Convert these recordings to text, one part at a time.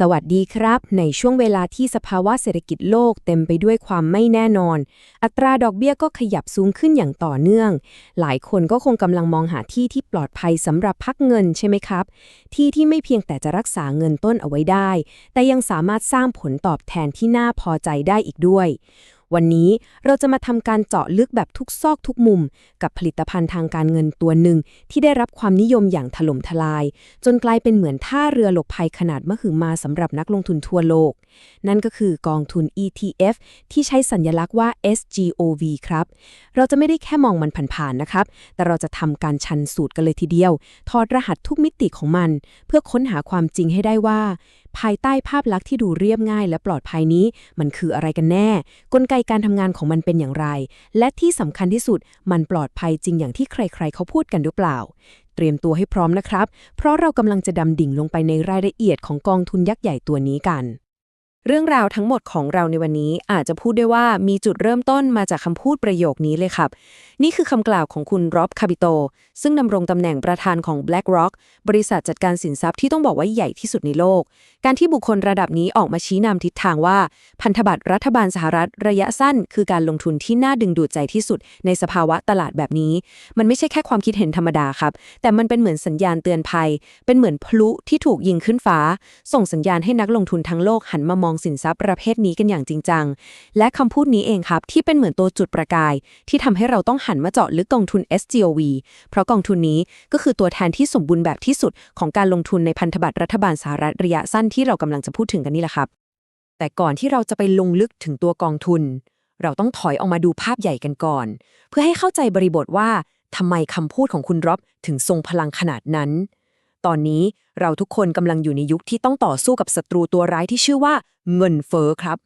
สวัสดีครับ ในช่วงเวลาที่สภาวะเศรษฐกิจโลกเต็มไปด้วยความไม่แน่นอน อัตราดอกเบี้ยก็ขยับสูงขึ้นอย่างต่อเนื่อง หลายคนก็คงกำลังมองหาที่ที่ปลอดภัยสำหรับพักเงินใช่ไหมครับ ที่ที่ไม่เพียงแต่จะรักษาเงินต้นเอาไว้ได้ แต่ยังสามารถสร้างผลตอบแทนที่น่าพอใจได้อีกด้วย วันนี้เราจะมาทำการเจาะลึกแบบทุกซอกทุกมุม กับผลิตภัณฑ์ทางการเงินตัวหนึ่งที่ได้รับความนิยมอย่างถล่มทลาย จนกลายเป็นเหมือนท่าเรือหลบภัยขนาดมหึมาสำหรับนักลงทุนทั่วโลก นั่นก็คือกองทุน ETF ที่ใช้สัญลักษณ์ว่า SGOV ครับ เราจะไม่ได้แค่มองมันผ่านๆนะครับ แต่เราจะทำการชันสูตรกันเลยทีเดียว ถอดรหัสทุกมิติของมัน เพื่อค้นหาความจริงให้ได้ว่า ภายใต้ภาพลักษณ์ที่ดูเรียบง่ายและปลอดภัยนี้ มันคืออะไรกันแน่ กลไกการทำงานของมันเป็นอย่างไร และที่สำคัญที่สุด มันปลอดภัยจริงอย่างที่ใคร ๆ เขาพูดกันหรือเปล่า เตรียมตัวให้พร้อมนะครับ เพราะเรากำลังจะดำดิ่งลงไปในรายละเอียดของกองทุนยักษ์ใหญ่ตัวนี้กัน เรื่องราวทั้งหมดของเราในวันนี้อาจจะพูดได้ว่ามีจุดเริ่มต้นมาจากคำพูดประโยคนี้เลยครับ นี่คือคำกล่าวของคุณร็อบคาบิโต ซึ่งดำรงตำแหน่งประธานของ BlackRock บริษัทจัดการสินทรัพย์ที่ต้องบอกว่าใหญ่ที่สุดในโลก การที่บุคคลระดับนี้ออกมาชี้นำทิศทางว่า พันธบัตรรัฐบาลสหรัฐระยะสั้น คือการลงทุนที่น่าดึงดูดใจที่สุดในสภาวะตลาดแบบนี้ มันไม่ใช่แค่ความคิดเห็นธรรมดาครับ แต่มันเป็นเหมือนสัญญาณเตือนภัย เป็นเหมือนพลุที่ถูกยิงขึ้นฟ้า ส่งสัญญาณให้นักลงทุนทั้งโลกหันมามองสินทรัพย์ประเภทนี้กันอย่างจริงจัง และคำพูดนี้เองครับ ที่เป็นเหมือนตัวจุดประกาย ที่ทำให้เราต้องหันมาเจาะลึกกองทุน SGOV เพราะกองทุนนี้ก็คือตัวแทนที่สมบูรณ์แบบที่สุดของการลงทุนในพันธบัตรรัฐบาลสหรัฐระยะสั้นที่เรากำลังจะพูดถึงกันนี่แหละครับ แต่ก่อนที่เราจะไปลงลึกถึงตัวกองทุน เราต้องถอยออกมาดูภาพใหญ่กันก่อน เพื่อให้เข้าใจบริบทว่าทำไมคำพูดของคุณร็อบถึงทรงพลังขนาดนั้น ตอนนี้เราทุกคนกำลังอยู่ในยุคที่ต้องต่อสู้กับศัตรูตัวร้ายที่ชื่อว่าเงินเฟ้อครับ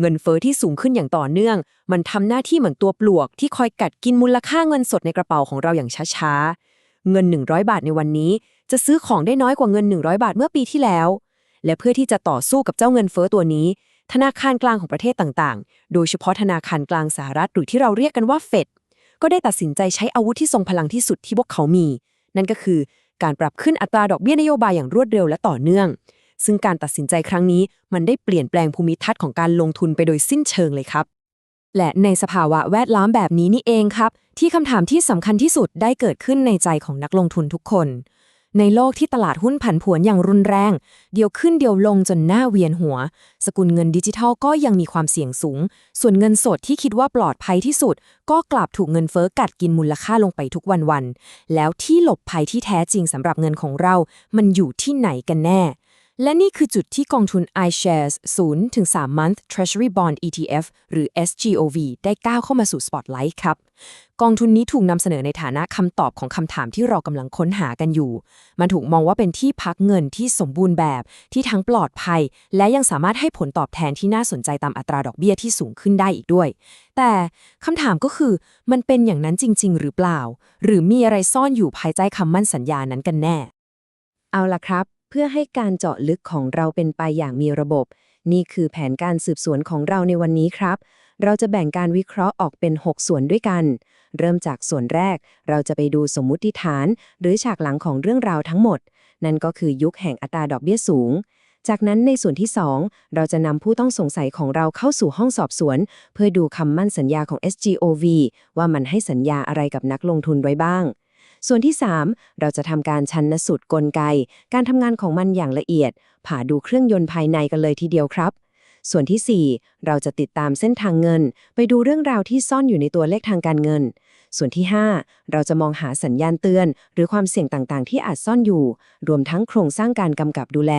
เงินเฟ้อที่สูงขึ้นอย่างต่อเนื่อง มันทำหน้าที่เหมือนตัวปลวก ที่คอยกัดกินมูลค่าเงินสดในกระเป๋าของเราอย่างช้าๆ เงิน 100 บาทในวันนี้ จะซื้อของได้น้อยกว่าเงิน 100 บาทเมื่อปีที่แล้ว และเพื่อที่จะต่อสู้กับเจ้าเงินเฟ้อตัวนี้ ธนาคารกลางของประเทศต่างๆ โดยเฉพาะธนาคารกลางสหรัฐหรือที่เราเรียกกันว่าเฟดก็ได้ตัดสินใจใช้อาวุธที่ทรงพลังที่สุดที่พวกเขามี นั่นก็คือ การปรับขึ้นอัตราดอกเบี้ยนโยบายอย่างรวดเร็วและต่อเนื่อง ซึ่งการตัดสินใจครั้งนี้มันได้เปลี่ยนแปลงภูมิทัศน์ของการลงทุนไปโดยสิ้นเชิงเลยครับ และในสภาวะแวดล้อมแบบนี้นี่เองครับ ที่คำถามที่สำคัญที่สุดได้เกิดขึ้นในใจของนักลงทุนทุกคน ในโลกที่ตลาดหุ้นผันผวนอย่างรุนแรง เดียวขึ้นเดียวลงจนหน้าเวียนหัว สกุลเงินดิจิทัลก็ยังมีความเสี่ยงสูง ส่วนเงินสดที่คิดว่าปลอดภัยที่สุด ก็กลับถูกเงินเฟ้อกัดกินมูลค่าลงไปทุกวันๆแล้วที่หลบภัยที่แท้จริงสำหรับเงินของเรา มันอยู่ที่ไหนกันแน่และนี่คือจุดที่กองทุน iShares 0-3 month Treasury Bond ETF หรือ SGOV ได้ก้าวเข้ามาสู่ Spotlight ครับ กองทุนนี้ถูกนำเสนอในฐานะคำตอบของคำถามที่เรากำลังค้นหากันอยู่ มันถูกมองว่าเป็นที่พักเงินที่สมบูรณ์แบบ ที่ทั้งปลอดภัย และยังสามารถให้ผลตอบแทนที่น่าสนใจตามอัตราดอกเบี้ยที่สูงขึ้นได้อีกด้วย แต่คำถามก็คือ มันเป็นอย่างนั้นจริง ๆ หรือเปล่า หรือมีอะไรซ่อนอยู่ภายใต้คำมั่นสัญญานั้นกันแน่ เอาล่ะครับ เพื่อให้การเจาะลึกของเราเป็นไปอย่างมีระบบ นี่คือแผนการสืบสวนของเราในวันนี้ครับ เราจะแบ่งการวิเคราะห์ออกเป็น 6 ส่วนด้วยกัน เริ่มจากส่วนแรก เราจะไปดูสมมุติฐาน หรือฉากหลังของเรื่องราวทั้งหมด นั่นก็คือยุคแห่งอัตราดอกเบี้ยสูง จากนั้นในส่วนที่ 2 เราจะนำผู้ต้องสงสัยของเราเข้าสู่ห้องสอบสวน เพื่อดูคำมั่นสัญญาของ SGOV ว่ามันให้สัญญาอะไรกับนักลงทุนไว้บ้างส่วนที่ 3 เราจะทำการชันสูตรกลไก การทำงานของมันอย่างละเอียด ผ่าดูเครื่องยนต์ภายในกันเลยทีเดียวครับ ส่วนที่ 4 เราจะติดตามเส้นทางเงิน ไปดูเรื่องราวที่ซ่อนอยู่ในตัวเลขทางการเงิน ส่วนที่ 5 เราจะมองหาสัญญาณเตือน หรือความเสี่ยงต่างๆ ที่อาจซ่อนอยู่ รวมทั้งโครงสร้างการกำกับดูแล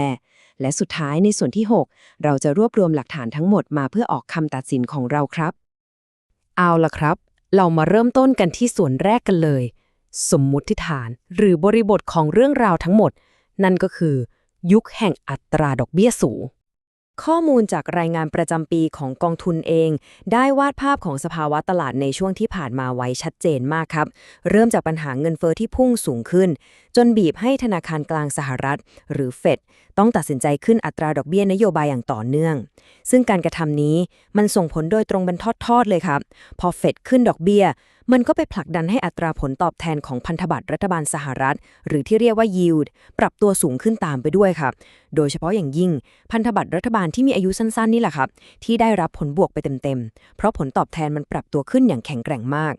และสุดท้ายในส่วนที่ 6 เราจะรวบรวมหลักฐานทั้งหมดมาเพื่อออกคำตัดสินของเราครับ เอาละครับ เรามาเริ่มต้นกันที่ส่วนแรกกันเลย สมมุติฐาน หรือบริบทของเรื่องราวทั้งหมด นั่นก็คือ ยุคแห่งอัตราดอกเบี้ยสูง ข้อมูลจากรายงานประจำปีของกองทุนเอง ได้วาดภาพของสภาวะตลาดในช่วงที่ผ่านมาไว้ชัดเจนมากครับ เริ่มจากปัญหาเงินเฟอ้อที่พุ่งสูงขึ้น จนบีบให้ธนาคารกลางสหรัฐ หรือเฟด ต้องตัดสินใจขึ้นอัตราดอกเบี้ยนโยบายอย่างต่อเนื่อง ซึ่งการกระทำนี้มันส่งผลโดยตรงเป็นทอดๆเลยครับ พอเฟดขึ้นดอกเบี้ย มันก็ไปผลักดันให้อัตราผลตอบแทนของพันธบัตรรัฐบาลสหรัฐ หรือที่เรียกว่า yield ปรับตัวสูงขึ้นตามไปด้วยครับ โดยเฉพาะอย่างยิ่ง พันธบัตรรัฐบาลที่มีอายุสั้นๆนี่แหละครับ ที่ได้รับผลบวกไปเต็มๆ เพราะผลตอบแทนมันปรับตัวขึ้นอย่างแข็งแกร่งมาก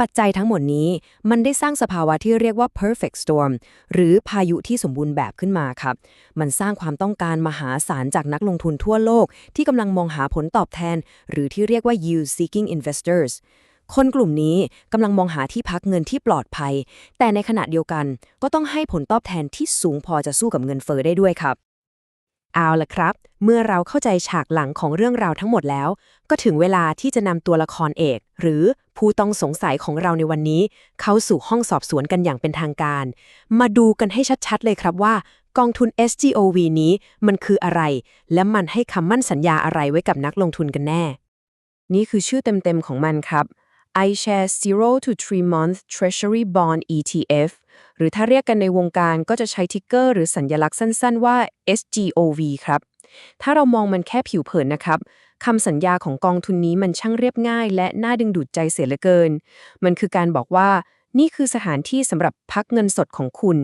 ปัจจัยทั้งหมดนี้มันได้สร้างสภาวะที่เรียกว่า perfect storm หรือพายุที่สมบูรณ์แบบขึ้นมาครับ มันสร้างความต้องการมหาศาลจากนักลงทุนทั่วโลก ที่กำลังมองหาผลตอบแทน หรือที่เรียกว่า yield seeking investors คนกลุ่มนี้กำลังมองหาที่พักเงินที่ปลอดภัย แต่ในขณะเดียวกันก็ต้องให้ผลตอบแทนที่สูงพอจะสู้กับเงินเฟอ้อได้ด้วยครับเอาละครับ เมื่อเราเข้าใจฉากหลังของเรื่องราวทั้งหมดแล้ว ก็ถึงเวลาที่จะนำตัวละครเอก หรือ ผู้ต้องสงสัยของเราในวันนี้ เข้าสู่ห้องสอบสวนกันอย่างเป็นทางการ มาดูกันให้ชัดๆ เลยครับว่า กองทุน SGOV นี้มันคืออะไร และมันให้คำมั่นสัญญาอะไรไว้กับนักลงทุนกันแน่ นี่คือชื่อเต็มๆของมันครับ iShares 0 to 3 month Treasury Bond ETF หรือถ้าเรียกกันในวงการก็จะใช้ทิกเกอร์หรือสัญญลักษณ์สั้นๆว่า SGOV ครับ ถ้าเรามองมันแค่ผิวเผินนะครับ คำสัญญาของกองทุนนี้มันช่างเรียบง่าย และน่าดึงดูดใจเสียเหลือเกิน มันคือการบอกว่านี่คือสถานที่สำหรับพักเงินสดของคุณ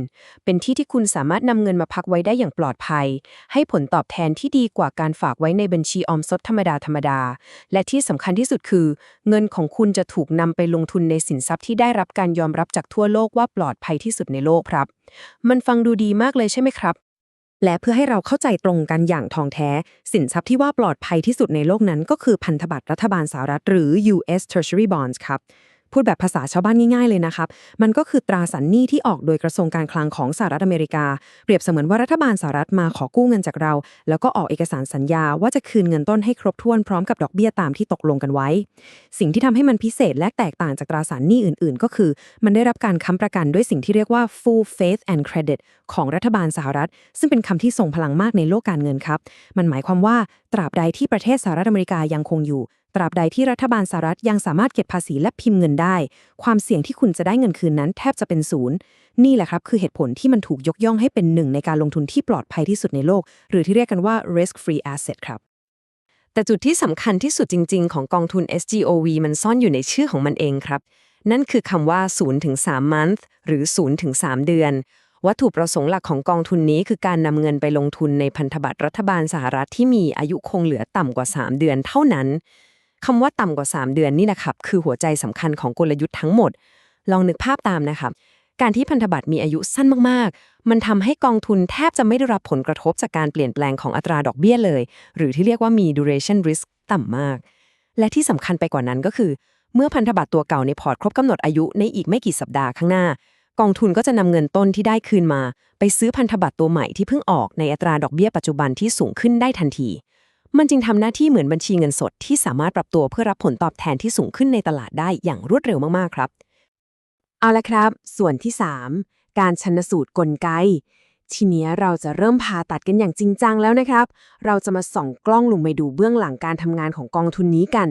เป็นที่ที่คุณสามารถนำเงินมาพักไว้ได้อย่างปลอดภัย ให้ผลตอบแทนที่ดีกว่าการฝากไว้ในบัญชีออมทรัพย์ธรรมดาธรรมดา และที่สำคัญที่สุดคือ เงินของคุณจะถูกนำไปลงทุนในสินทรัพย์ที่ได้รับการยอมรับจากทั่วโลกว่าปลอดภัยที่สุดในโลกครับ มันฟังดูดีมากเลยใช่ไหมครับ และเพื่อให้เราเข้าใจตรงกันอย่างทองแท้ สินทรัพย์ที่ว่าปลอดภัยที่สุดในโลกนั้นก็คือพันธบัตรรัฐบาลสหรัฐหรือ U.S. Treasury Bonds ครับ พูดแบบภาษาชาวบ้านง่ายๆเลยนะครับ มันก็คือตราสารหนี้ที่ออกโดยกระทรวงการคลังของสหรัฐอเมริกา เปรียบเสมือนว่ารัฐบาลสหรัฐมาขอกู้เงินจากเรา แล้วก็ออกเอกสารสัญญาว่าจะคืนเงินต้นให้ครบถ้วนพร้อมกับดอกเบี้ยตามที่ตกลงกันไว้ สิ่งที่ทำให้มันพิเศษและแตกต่างจากตราสารหนี้อื่นๆ ก็คือ มันได้รับการค้ำประกันด้วยสิ่งที่เรียกว่า full faith and credit ของรัฐบาลสหรัฐ ซึ่งเป็นคำที่ทรงพลังมากในโลกการเงินครับ มันหมายความว่าตราบใดที่ประเทศสหรัฐอเมริกายังคงอยู่ ตราบใดที่รัฐบาลสหรัฐยังสามารถเก็บภาษีและพิมพ์เงินได้ ความเสี่ยงที่คุณจะได้เงินคืนนั้นแทบจะเป็นศูนย์ นี่แหละครับคือเหตุผลที่มันถูกยกย่องให้เป็นหนึ่งในการลงทุนที่ปลอดภัยที่สุดในโลก หรือที่เรียกกันว่า risk free asset ครับ แต่จุดที่สำคัญที่สุดจริง ๆ ของกองทุน SGOV มันซ่อนอยู่ในชื่อของมันเองครับ นั่นคือคำว่า0ถึง3 month หรือ0ถึง3เดือน วัตถุประสงค์หลักของกองทุนนี้คือการนำเงินไปลงทุนในพันธบัตรรัฐบาลสหรัฐที่มีอายุคงเหลือต่ำกว่า 3 เดือนเท่านั้น คำว่าต่ำกว่า 3 เดือนนี่นะครับ คือหัวใจสำคัญของกลยุทธ์ทั้งหมด ลองนึกภาพตามนะครับ การที่พันธบัตรมีอายุสั้นมากๆ มันทำให้กองทุนแทบจะไม่ได้รับผลกระทบจากการเปลี่ยนแปลงของอัตราดอกเบี้ยเลย หรือที่เรียกว่ามี duration risk ต่ำมาก และที่สำคัญไปกว่านั้นก็คือ เมื่อพันธบัตรตัวเก่าในพอร์ตครบกำหนดอายุในอีกไม่กี่สัปดาห์ข้างหน้า กองทุนก็จะนำเงินต้นที่ได้คืนมา ไปซื้อพันธบัตรตัวใหม่ที่เพิ่งออกในอัตราดอกเบี้ยปัจจุบันที่สูงขึ้นได้ทันที มันจึงทำหน้าที่เหมือนบัญชีเงินสดที่สามารถปรับตัวเพื่อรับผลตอบแทนที่สูงขึ้นในตลาดได้อย่างรวดเร็วมากๆครับ เอาละครับ ส่วนที่ 3 การชันสูตรกลไก ทีนี้เราจะเริ่มผ่าตัดกันอย่างจริงจังแล้วนะครับ เราจะมาส่องกล้องลงไปดูเบื้องหลังการทำงานของกองทุนนี้กัน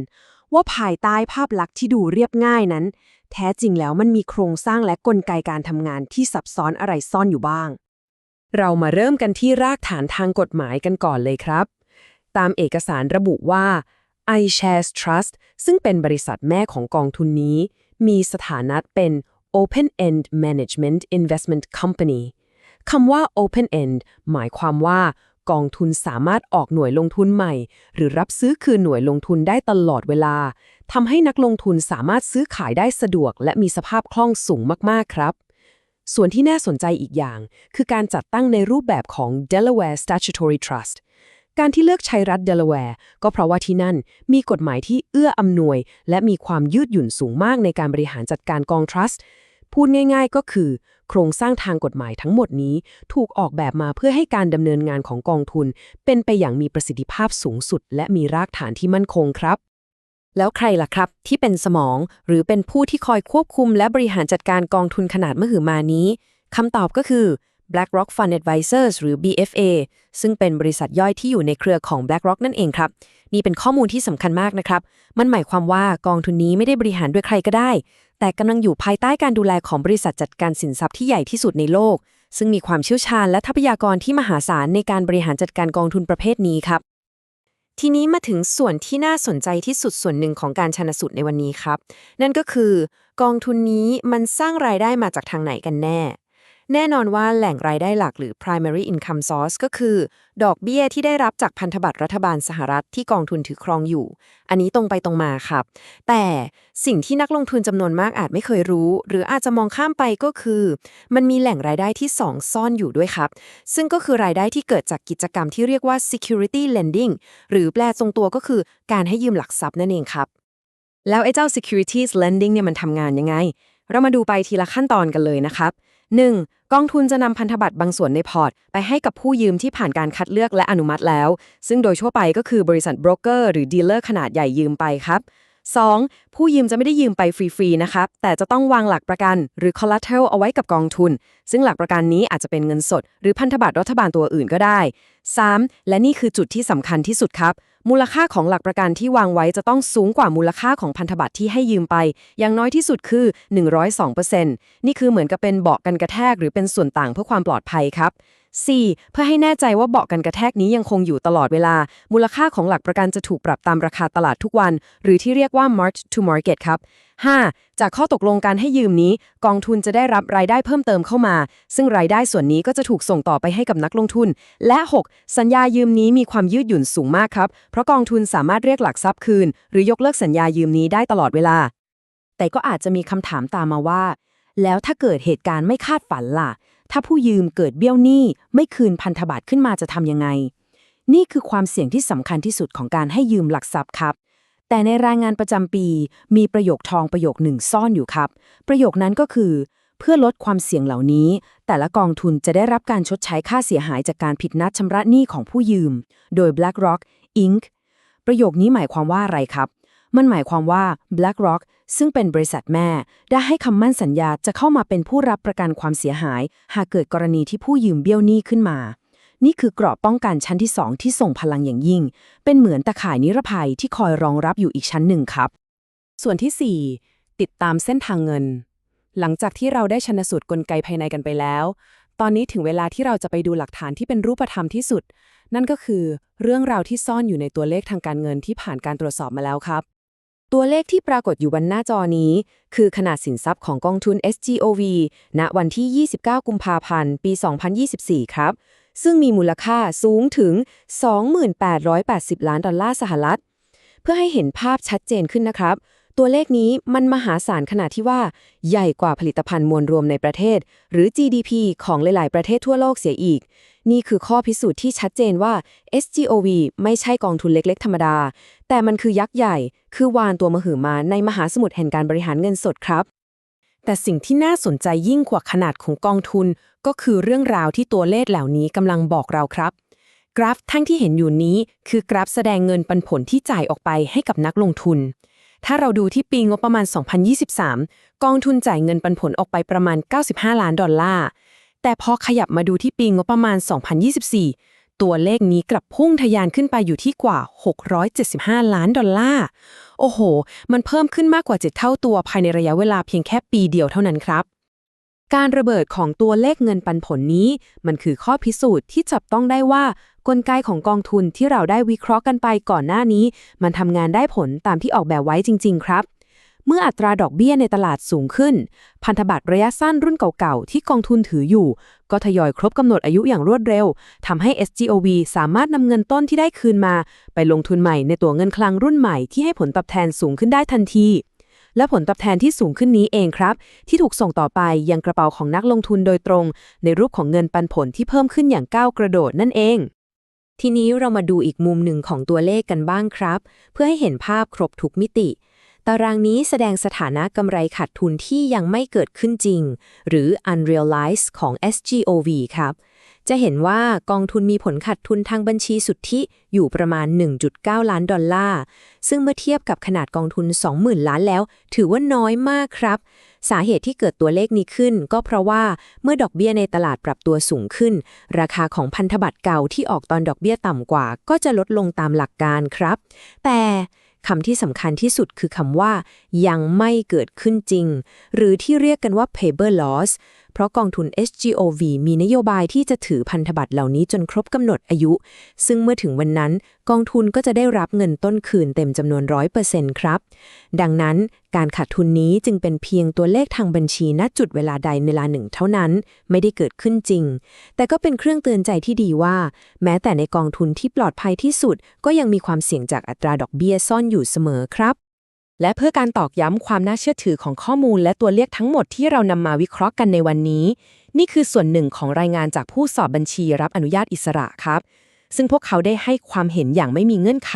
ว่าภายใต้ภาพลักษณ์ที่ดูเรียบง่ายนั้น แท้จริงแล้วมันมีโครงสร้างและกลไกการทำงานที่ซับซ้อนอะไรซ่อนอยู่บ้าง เรามาเริ่มกันที่รากฐานทางกฎหมายกันก่อนเลยครับ ตามเอกสารระบุว่า iShares Trust ซึ่งเป็นบริษัทแม่ของกองทุนนี้ มีสถานะเป็น Open End Management Investment Company คำว่า Open End หมายความว่ากองทุนสามารถออกหน่วยลงทุนใหม่ หรือรับซื้อคืนหน่วยลงทุนได้ตลอดเวลาทำให้นักลงทุนสามารถซื้อขายได้สะดวก และมีสภาพคล่องสูงมากๆครับ ส่วนที่น่าสนใจอีกอย่าง คือการจัดตั้งในรูปแบบของ Delaware Statutory Trust การที่เลือกใช้รัฐเดลาแวร์ก็เพราะว่าที่นั่นมีกฎหมายที่เอื้ออำนวย และมีความยืดหยุ่นสูงมากในการบริหารจัดการกองทรัสต์พูดง่าย ๆ ก็คือ โครงสร้างทางกฎหมายทั้งหมดนี้ ถูกออกแบบมาเพื่อให้การดำเนินงานของกองทุน เป็นไปอย่างมีประสิทธิภาพสูงสุด และมีรากฐานที่มั่นคงครับ แล้วใครล่ะครับ ที่เป็นสมอง หรือเป็นผู้ที่คอยควบคุม และบริหารจัดการกองทุนขนาดมหึมานี้คำตอบก็คือ BlackRock Fund Advisors หรือ BFA ซึ่งเป็นบริษัทย่อยที่อยู่ในเครือของ BlackRock นั่นเองครับ นี่เป็นข้อมูลที่สำคัญมากนะครับ มันหมายความว่ากองทุนนี้ไม่ได้บริหารด้วยใครก็ได้ แต่กำลังอยู่ภายใต้การดูแลของบริษัทจัดการสินทรัพย์ที่ใหญ่ที่สุดในโลก ซึ่งมีความเชี่ยวชาญและทรัพยากรที่มหาศาลในการบริหารจัดการกองทุนประเภทนี้ครับทีนี้มาถึงส่วนที่น่าสนใจที่สุดส่วนหนึ่งของการชนสูตรในวันนี้ครับ นั่นก็คือกองทุนนี้มันสร้างรายได้มาจากทางไหนกันแน่ แน่นอนว่าแหล่งรายได้หลักหรือ primary income source ก็คือ ดอกเบี้ยที่ได้รับจากพันธบัตรรัฐบาลสหรัฐที่กองทุนถือครองอยู่ อันนี้ตรงไปตรงมาครับ แต่สิ่งที่นักลงทุนจำนวนมากอาจไม่เคยรู้ หรืออาจจะมองข้ามไปก็คือ มันมีแหล่งรายได้ที่สองซ่อนอยู่ด้วยครับ ซึ่งก็คือรายได้ที่เกิดจากกิจกรรมที่เรียกว่า security lending หรือแปลตรงตัวก็คือการให้ยืมหลักทรัพย์นั่นเองครับ แล้วไอ้เจ้า securities lending เนี่ยมันทำงานยังไง เรามาดูไปทีละขั้นตอนกันเลยนะครับ 1. กองทุนจะนำพันธบัตรบางส่วนในพอร์ต ไปให้กับผู้ยืมที่ผ่านการคัดเลือกและอนุมัติแล้ว ซึ่งโดยทั่วไปก็คือบริษัทโบรกเกอร์หรือดีลเลอร์ขนาดใหญ่ยืมไปครับ 2. ผู้ยืมจะไม่ได้ยืมไปฟรีๆ นะครับแต่จะต้องวางหลักประกันหรือ collateral เอาไว้กับกองทุน ซึ่งหลักประกันนี้อาจจะเป็นเงินสด หรือพันธบัตรรัฐบาลตัวอื่นก็ได้ 3. และนี่คือจุดที่สำคัญที่สุดครับ มูลค่าของหลักประกันที่วางไว้จะต้องสูงกว่ามูลค่าของพันธบัตรที่ให้ยืมไป อย่างน้อยที่สุดคือ 102%นี่คือเหมือนกับเป็นเบาะกันกระแทกหรือเป็นส่วนต่างเพื่อความปลอดภัยครับ 4. เพื่อให้แน่ใจว่าเบาะกันกระแทกนี้ยังคงอยู่ตลอดเวลา มูลค่าของหลักประกันจะถูกปรับตามราคาตลาดทุกวัน หรือที่เรียกว่า mark to market ครับ 5. จากข้อตกลงการให้ยืมนี้ กองทุนจะได้รับรายได้เพิ่มเติมเข้ามา ซึ่งรายได้ส่วนนี้ก็จะถูกส่งต่อไปให้กับนักลงทุน และ 6. สัญญายืมนี้มีความยืดหยุ่นสูงมากครับ เพราะกองทุนสามารถเรียกหลักทรัพย์คืน หรือยกเลิกสัญญายืมนี้ได้ตลอดเวลา แต่ก็อาจจะมีคำถามตามมาว่า แล้วถ้าเกิดเหตุการณ์ไม่คาดฝันล่ะ ถ้าผู้ยืมเกิดเบี้ยวหนี้ไม่คืนพันธบัตรขึ้นมาจะทำยังไง นี่คือความเสี่ยงที่สำคัญที่สุดของการให้ยืมหลักทรัพย์ครับ แต่ในรายงานประจำปี มีประโยคทองประโยคหนึ่งซ่อนอยู่ครับ ประโยคนั้นก็คือ เพื่อลดความเสี่ยงเหล่านี้ แต่ละกองทุนจะได้รับการชดใช้ค่าเสียหายจากการผิดนัดชำระหนี้ของผู้ยืม โดย BlackRock Inc. ประโยคนี้หมายความว่าอะไรครับ มันหมายความว่า BlackRock ซึ่งเป็นบริษัทแม่ได้ให้คำมั่นสัญญาจะเข้ามาเป็นผู้รับประกันความเสียหาย หากเกิดกรณีที่ผู้ยืมเบี้ยวหนี้ขึ้นมา นี่คือกรอบป้องกันชั้นที่ 2 ที่ส่งพลังอย่างยิ่ง เป็นเหมือนตะข่ายนิรภัยที่คอยรองรับอยู่อีกชั้นหนึ่งครับ ส่วนที่ 4 ติดตามเส้นทางเงิน หลังจากที่เราได้ชนสูตรกลไกภายในกันไปแล้ว ตอนนี้ถึงเวลาที่เราจะไปดูหลักฐานที่เป็นรูปธรรมที่สุด นั่นก็คือ เรื่องราวที่ซ่อนอยู่ในตัวเลขทางการเงินที่ผ่านการตรวจสอบมาแล้วครับ ตัวเลขที่ปรากฏอยู่บนหน้าจอนี้ คือขนาดสินทรัพย์ของกองทุน SGOV ณ วันที่ 29 กุมภาพันธ์ ปี 2024 ครับ ซึ่งมีมูลค่าสูงถึง 2880 ล้านดอลลาร์สหรัฐ เพื่อให้เห็นภาพชัดเจนขึ้นนะครับ ตัวเลขนี้มันมหาศาลขนาดที่ว่า ใหญ่กว่าผลิตภัณฑ์มวลรวมในประเทศ หรือ GDP ของหลาย ๆ ประเทศทั่วโลกเสียอีก นี่คือข้อพิสูจน์ที่ชัดเจนว่า SGOV ไม่ใช่กองทุนเล็กๆ ธรรมดา แต่มันคือยักษ์ใหญ่ คือวานตัวมหึมาในมหาสมุทรแห่งการบริหารเงินสดครับ แต่สิ่งที่น่าสนใจยิ่งกว่าขนาดของกองทุน ก็คือเรื่องราวที่ตัวเลขเหล่านี้กำลังบอกเราครับ กราฟทั้งที่เห็นอยู่นี้ คือกราฟแสดงเงินปันผลที่จ่ายออกไปให้กับนักลงทุนถ้าเราดูที่ปีงบประมาณ 2023 กองทุนจ่ายเงินปันผลออกไปประมาณ 95 ล้านดอลลาร์ แต่พอขยับมาดูที่ปีงบประมาณ 2024 ตัวเลขนี้กลับพุ่งทะยานขึ้นไปอยู่ที่กว่า 675 ล้านดอลลาร์ โอ้โห มันเพิ่มขึ้นมากกว่า7เท่าตัวภายในระยะเวลาเพียงแค่ปีเดียวเท่านั้นครับ การระเบิดของตัวเลขเงินปันผลนี้ มันคือข้อพิสูจน์ที่จับต้องได้ว่ากลไกของกองทุนที่เราได้วิเคราะห์กันไปก่อนหน้านี้ มันทำงานได้ผลตามที่ออกแบบไว้จริง ๆ ครับ เมื่ออัตราดอกเบี้ยในตลาดสูงขึ้น พันธบัตรระยะสั้นรุ่นเก่าๆ ที่กองทุนถืออยู่ ก็ทยอยครบกำหนดอายุอย่างรวดเร็วทำให้ SGOV สามารถนำเงินต้นที่ได้คืนมา ไปลงทุนใหม่ในตัวเงินคลังรุ่นใหม่ที่ให้ผลตอบแทนสูงขึ้นได้ทันที และผลตอบแทนที่สูงขึ้นนี้เองครับ ที่ถูกส่งต่อไปยังกระเป๋าของนักลงทุนโดยตรง ในรูปของเงินปันผลที่เพิ่มขึ้นอย่างก้าวกระโดดนั่นเองทีนี้เรามาดูอีกมุมหนึ่งของตัวเลขกันบ้างครับ เพื่อให้เห็นภาพครบทุกมิติ ตารางนี้แสดงสถานะกำไรขาดทุนที่ยังไม่เกิดขึ้นจริง หรือ unrealized ของ SGOV ครับ จะเห็นว่ากองทุนมีผลขาดทุนทางบัญชีสุทธิอยู่ประมาณ 1.9 ล้านดอลลาร์ ซึ่งเมื่อเทียบกับขนาดกองทุน 20,000 ล้านแล้ว ถือว่าน้อยมากครับ สาเหตุที่เกิดตัวเลขนี้ขึ้น ก็เพราะว่าเมื่อดอกเบี้ยในตลาดปรับตัวสูงขึ้น ราคาของพันธบัตรเก่าที่ออกตอนดอกเบี้ยต่ำกว่า ก็จะลดลงตามหลักการครับ แต่ คำที่สำคัญที่สุดคือคำว่า ยังไม่เกิดขึ้นจริง หรือที่เรียกกันว่า paper loss เพราะกองทุน SGOV มีนโยบายที่จะถือพันธบัตรเหล่านี้จนครบกำหนดอายุ ซึ่งเมื่อถึงวันนั้นกองทุนก็จะได้รับเงินต้นคืนเต็มจำนวน 100%ครับ ดังนั้นการขาดทุนนี้จึงเป็นเพียงตัวเลขทางบัญชีณจุดเวลาใดเวลาหนึ่งเท่านั้น ไม่ได้เกิดขึ้นจริง แต่ก็เป็นเครื่องเตือนใจที่ดีว่า แม้แต่ในกองทุนที่ปลอดภัยที่สุด ก็ยังมีความเสี่ยงจากอัตราดอกเบี้ยซ่อนอยู่เสมอครับ และเพื่อการตอกย้ำความน่าเชื่อถือของข้อมูลและตัวเลขทั้งหมดที่เรานำมาวิเคราะห์กันในวันนี้ นี่คือส่วนหนึ่งของรายงานจากผู้สอบบัญชีรับอนุญาตอิสระครับ ซึ่งพวกเขาได้ให้ความเห็นอย่างไม่มีเงื่อนไข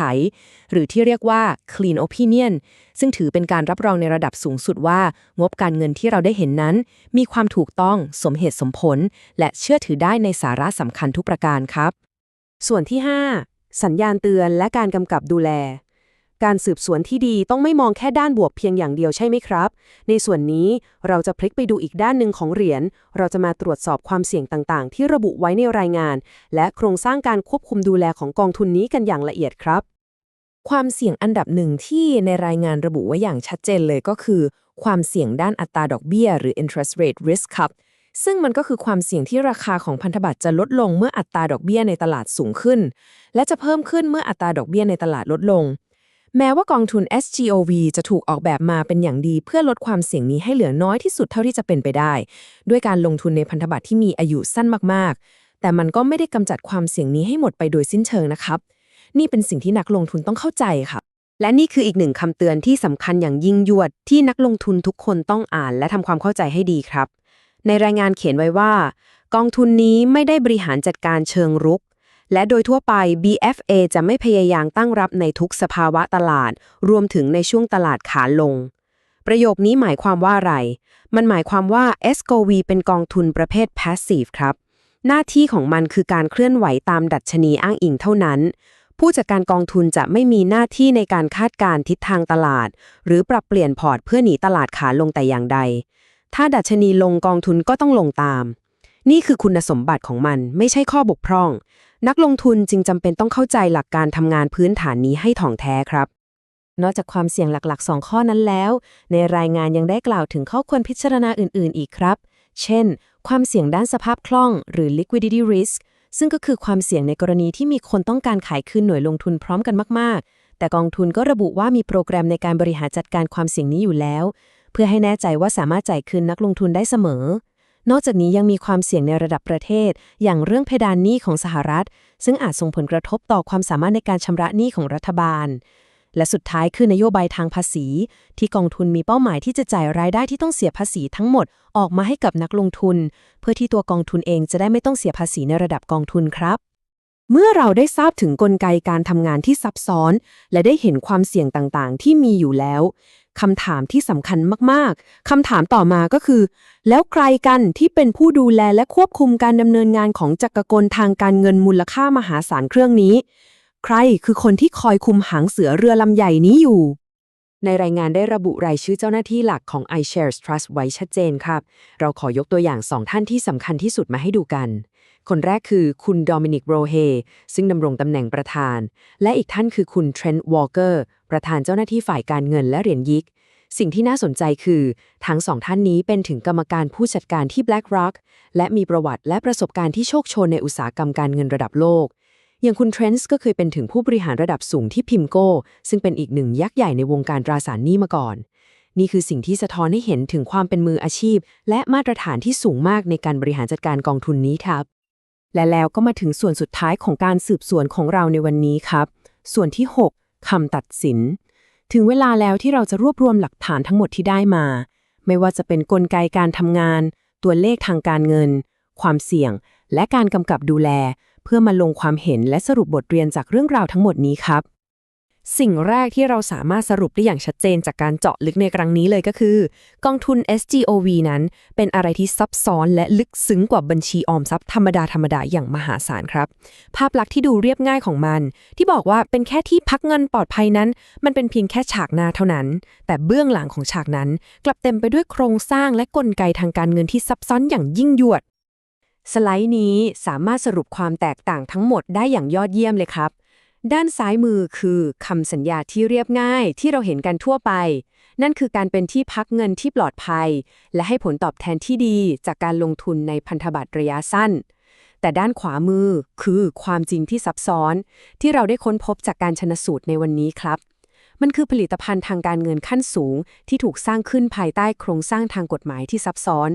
หรือที่เรียกว่า clean opinion ซึ่งถือเป็นการรับรองในระดับสูงสุดว่า งบการเงินที่เราได้เห็นนั้น มีความถูกต้องสมเหตุสมผล และเชื่อถือได้ในสาระสำคัญทุกประการครับ ส่วนที่ 5 สัญญาณเตือนและการกำกับดูแล การสืบสวนที่ดีต้องไม่มองแค่ด้านบวกเพียงอย่างเดียวใช่ไหมครับ ในส่วนนี้เราจะพลิกไปดูอีกด้านหนึ่งของเหรียญ เราจะมาตรวจสอบความเสี่ยงต่างๆ ที่ระบุไว้ในรายงาน และโครงสร้างการควบคุมดูแลของกองทุนนี้กันอย่างละเอียดครับ ความเสี่ยงอันดับหนึ่งที่ในรายงานระบุไว้อย่างชัดเจนเลยก็คือ ความเสี่ยงด้านอัตราดอกเบี้ย หรือ interest rate risk ครับซึ่งมันก็คือความเสี่ยงที่ราคาของพันธบัตรจะลดลงเมื่ออัตราดอกเบี้ยในตลาดสูงขึ้น และจะเพิ่มขึ้นเมื่ออัตราดอกเบี้ยในตลาดลดลง แม้ว่ากองทุน SGOV จะถูกออกแบบมาเป็นอย่างดีเพื่อลดความเสี่ยงนี้ให้เหลือน้อยที่สุดเท่าที่จะเป็นไปได้ ด้วยการลงทุนในพันธบัตรที่มีอายุสั้นมากๆ แต่มันก็ไม่ได้กำจัดความเสี่ยงนี้ให้หมดไปโดยสิ้นเชิงนะครับ นี่เป็นสิ่งที่นักลงทุนต้องเข้าใจค่ะ และนี่คืออีกหนึ่งคำเตือนที่สำคัญอย่างยิ่งยวด ที่นักลงทุนทุกคนต้องอ่านและทำความเข้าใจให้ดีครับ ในรายงานเขียนไว้ว่า กองทุนนี้ไม่ได้บริหารจัดการเชิงรุก และโดยทั่วไป BFA จะไม่พยายามตั้งรับในทุกสภาวะตลาด รวมถึงในช่วงตลาดขาลง ประโยคนี้หมายความว่าอะไร มันหมายความว่า SGOV เป็นกองทุนประเภท passive ครับ หน้าที่ของมันคือการเคลื่อนไหวตามดัชนีอ้างอิงเท่านั้น ผู้จัดการกองทุนจะไม่มีหน้าที่ในการคาดการณ์ทิศทางตลาด หรือปรับเปลี่ยนพอร์ตเพื่อหนีตลาดขาลงแต่อย่างใด ถ้าดัชนีลงกองทุนก็ต้องลงตามนี่คือคุณสมบัติของมันไม่ใช่ข้อบกพร่องนักลงทุนจึงจำเป็นต้องเข้าใจหลักการทำงานพื้นฐานนี้ให้ถ่องแท้ครับ นอกจากความเสี่ยงหลักๆ 2 ข้อนั้นแล้ว ในรายงานยังได้กล่าวถึงข้อควรพิจารณาอื่น ๆ อีกครับ เช่น ความเสี่ยงด้านสภาพคล่อง หรือ liquidity risk ซึ่งก็คือความเสี่ยงในกรณีที่มีคนต้องการขายคืนหน่วยลงทุนพร้อมกันมาก ๆ แต่กองทุนก็ระบุว่ามีโปรแกรมในการบริหารจัดการความเสี่ยงนี้อยู่แล้ว เพื่อให้แน่ใจว่าสามารถจ่ายคืนนักลงทุนได้เสมอ นอกจากนี้ยังมีความเสี่ยงในระดับประเทศ อย่างเรื่องเพดานหนี้ของสหรัฐ ซึ่งอาจส่งผลกระทบต่อความสามารถในการชำระหนี้ของรัฐบาล และสุดท้ายคือนโยบายทางภาษี ที่กองทุนมีเป้าหมายที่จะจ่ายรายได้ที่ต้องเสียภาษีทั้งหมดออกมาให้กับนักลงทุน เพื่อที่ตัวกองทุนเองจะได้ไม่ต้องเสียภาษีในระดับกองทุนครับเมื่อเราได้ทราบถึงกลไกการทำงานที่ซับซ้อน และได้เห็นความเสี่ยงต่างๆ ที่มีอยู่แล้ว คำถามที่สำคัญมากๆ คำถามต่อมาก็คือ แล้วใครกันที่เป็นผู้ดูแลและควบคุมการดำเนินงานของจักรกลทางการเงินมูลค่ามหาศาลเครื่องนี้ ใครคือคนที่คอยคุมหางเสือเรือลำใหญ่นี้อยู่ ในรายงานได้ระบุรายชื่อเจ้าหน้าที่หลักของ iShares Trust ไว้ชัดเจนครับ เราขอยกตัวอย่างสองท่านที่สำคัญที่สุดมาให้ดูกัน คนแรกคือคุณโดมินิกโรเฮซึ่งดำรงตำแหน่งประธาน และอีกท่านคือคุณเทรนต์วอลเกอร์ประธานเจ้าหน้าที่ฝ่ายการเงินและเหรียญยิก สิ่งที่น่าสนใจคือ ทั้งสองท่านนี้เป็นถึงกรรมการผู้จัดการที่ BlackRock และมีประวัติและประสบการณ์ที่โชคโชนในอุตสาหกรรมการเงินระดับโลก อย่างคุณเทรนส์ก็เคยเป็นถึงผู้บริหารระดับสูงที่พิมโก้ ซึ่งเป็นอีกหนึ่งยักษ์ใหญ่ในวงการตราสารหนี้มาก่อนนี่คือสิ่งที่สะท้อนให้เห็นถึงความเป็นมืออาชีพ และมาตรฐานที่สูงมากในการบริหารจัดการกองทุนนี้ครับ และแล้วก็มาถึงส่วนสุดท้ายของการสืบสวนของเราในวันนี้ครับ ส่วนที่ 6คำตัดสิน ถึงเวลาแล้วที่เราจะรวบรวมหลักฐานทั้งหมดที่ได้มา ไม่ว่าจะเป็นนกลไกการทำงาน ตัวเลขทางการเงิน ความเสี่ยง และการกำกับดูแล เพื่อมาลงความเห็นและสรุปบทเรียนจากเรื่องราวทั้งหมดนี้ครับ สิ่งแรกที่เราสามารถสรุปได้อย่างชัดเจนจากการเจาะลึกในครั้งนี้เลยก็คือ กองทุน SGOV นั้น เป็นอะไรที่ซับซ้อนและลึกซึ้งกว่าบัญชีออมทรัพย์ธรรมดาธรรมดาอย่างมหาศาลครับ ภาพลักษณ์ที่ดูเรียบง่ายของมัน ที่บอกว่าเป็นแค่ที่พักเงินปลอดภัยนั้น มันเป็นเพียงแค่ฉากหน้าเท่านั้น แต่เบื้องหลังของฉากนั้น กลับเต็มไปด้วยโครงสร้างและกลไกทางการเงินที่ซับซ้อนอย่างยิ่งยวดสไลด์นี้สามารถสรุปความแตกต่างทั้งหมดได้อย่างยอดเยี่ยมเลยครับ ด้านซ้ายมือคือคำสัญญาที่เรียบง่ายที่เราเห็นกันทั่วไป นั่นคือการเป็นที่พักเงินที่ปลอดภัย และให้ผลตอบแทนที่ดีจากการลงทุนในพันธบัตรระยะสั้น แต่ด้านขวามือคือความจริงที่ซับซ้อน ที่เราได้ค้นพบจากการชนสูตรในวันนี้ครับ มันคือผลิตภัณฑ์ทางการเงินขั้นสูง ที่ถูกสร้างขึ้นภายใต้โครงสร้างทางกฎหมายที่ซับซ้อน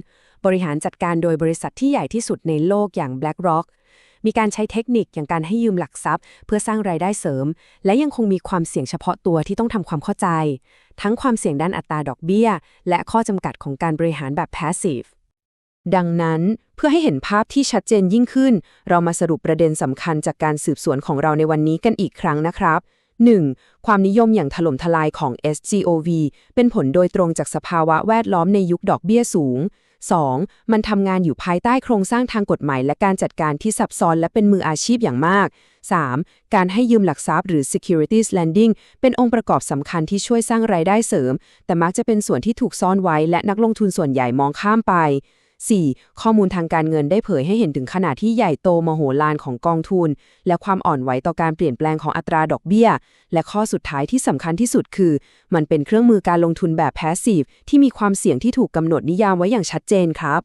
บริหารจัดการโดยบริษัทที่ใหญ่ที่สุดในโลกอย่าง BlackRock มีการใช้เทคนิคอย่างการให้ยืมหลักทรัพย์ เพื่อสร้างรายได้เสริม และยังคงมีความเสี่ยงเฉพาะตัวที่ต้องทำความเข้าใจ ทั้งความเสี่ยงด้านอัตราดอกเบี้ย และข้อจำกัดของการบริหารแบบ passive ดังนั้นเพื่อให้เห็นภาพที่ชัดเจนยิ่งขึ้น เรามาสรุปประเด็นสำคัญจากการสืบสวนของเราในวันนี้กันอีกครั้งนะครับ 1. ความนิยมอย่างถล่มทลายของ SGOV เป็นผลโดยตรงจากสภาวะแวดล้อมในยุคดอกเบี้ยสูง 2. มันทำงานอยู่ภายใต้โครงสร้างทางกฎหมาย และการจัดการที่ซับซ้อนและเป็นมืออาชีพอย่างมาก 3. การให้ยืมหลักทรัพย์หรือ securities lending เป็นองค์ประกอบสำคัญที่ช่วยสร้างรายได้เสริม แต่มักจะเป็นส่วนที่ถูกซ่อนไว้และนักลงทุนส่วนใหญ่มองข้ามไป 4. ข้อมูลทางการเงินได้เผยให้เห็นถึงขนาดที่ใหญ่โตมโหฬารของกองทุน และความอ่อนไหวต่อการเปลี่ยนแปลงของอัตราดอกเบี้ย และข้อสุดท้ายที่สำคัญที่สุดคือ มันเป็นเครื่องมือการลงทุนแบบ passive ที่มีความเสี่ยงที่ถูกกำหนดนิยามไว้อย่างชัดเจนครับ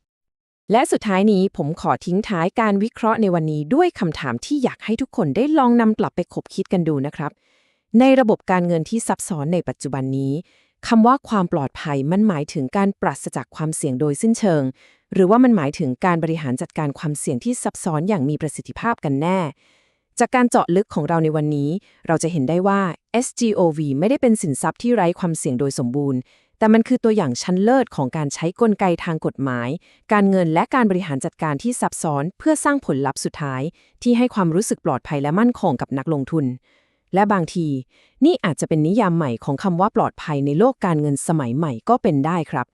และสุดท้ายนี้ผมขอทิ้งท้ายการวิเคราะห์ในวันนี้ด้วยคำถามที่อยากให้ทุกคนได้ลองนำกลับไปคบคิดกันดูนะครับ ในระบบการเงินที่ซับซ้อนในปัจจุบันนี้ คำว่าความปลอดภัยมันหมายถึงการปราศจากความเสี่ยงโดยสิ้นเชิง หรือว่ามันหมายถึงการบริหารจัดการความเสี่ยงที่ซับซ้อนอย่างมีประสิทธิภาพกันแน่ จากการเจาะลึกของเราในวันนี้ เราจะเห็นได้ว่า SGOV ไม่ได้เป็นสินทรัพย์ที่ไร้ความเสี่ยงโดยสมบูรณ์ แต่มันคือตัวอย่างชั้นเลิศของการใช้กลไกทางกฎหมาย การเงินและการบริหารจัดการที่ซับซ้อน เพื่อสร้างผลลัพธ์สุดท้าย ที่ให้ความรู้สึกปลอดภัยและมั่นคงกับนักลงทุน และบางที นี่อาจจะเป็นนิยามใหม่ของคำว่าปลอดภัยในโลกการเงินสมัยใหม่ก็เป็นได้ครับ